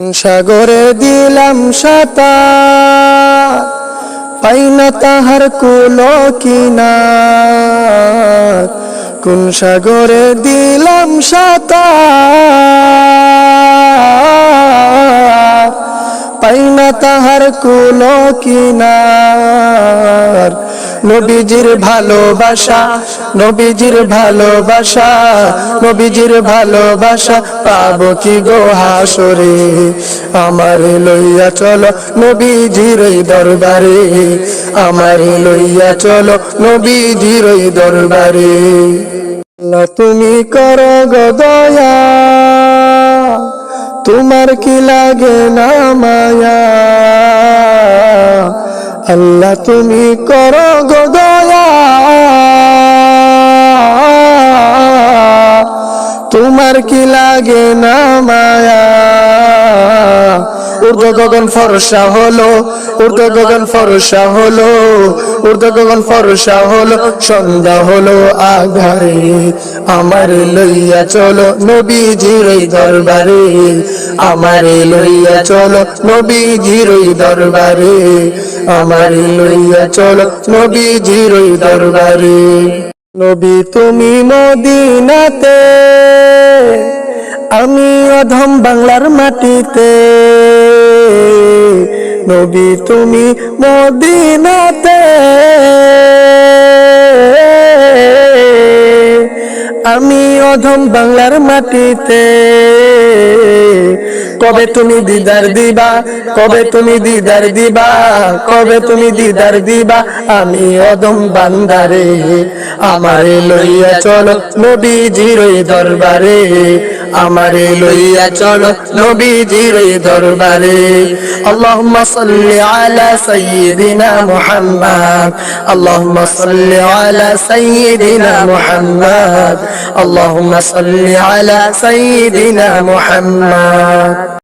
সাগরে দিলাম সাঁতার পাই না তাহার কুলো কিনার। কোন সাগরে দিলাম সাঁতার পাই না তাহার কুলো কিনার। নবীজির ভালোবাসা নবীজির ভালোবাসা নবীজির ভালোবাসা, পাবো কি গো হাসরে? আমার লইয়া চলো নবীজির দরবারে, আমার লইয়া চলো নবীজির দরবারে। তুমি কর গো দয়া, তোমার কি লাগে না মায়া? আল্লাহ তুমি করো কি লাগে না মায়া? ঊর্ধ্ব গগন ফরসা হলো, ঊর্ধ্ব গগন ফরসা হলো, ঊর্ধ্ব গগন ফরসা হলো, সন্ধ্যা হলো আঘারে আমার লইয়া চলো নবীজির দরবারে, আমার লইয়া চলো নবীজির দরবারে, আমার লইয়া চলো নবীজির দরবারে। নবী তুমি মদিনাতে আমি অধম বাংলার মাটিতে। নবী তুমি মদিনাতে আমি অধম বাংলার মাটিতে। কবে তুমি দিদার দিবা? কবে তুমি দিদার দিবা? কবে তুমি দিদার দিবা? আমি অদম বান্দারে, আমারে লইয়া চলো নবীজির দরবারে। আমারে লইয়া চলো নবীজির দরবারে। আল্লাহুম্মা সাল্লি আলা সাইয়্যিদিনা মুহাম্মদ। আল্লাহুম্মা সাল্লি আলা সাইয়্যিদিনা মুহাম্মদ। আল্লাহুম্মা সাল্লি আলা সাইয়্যিদিনা মুহাম্মদ।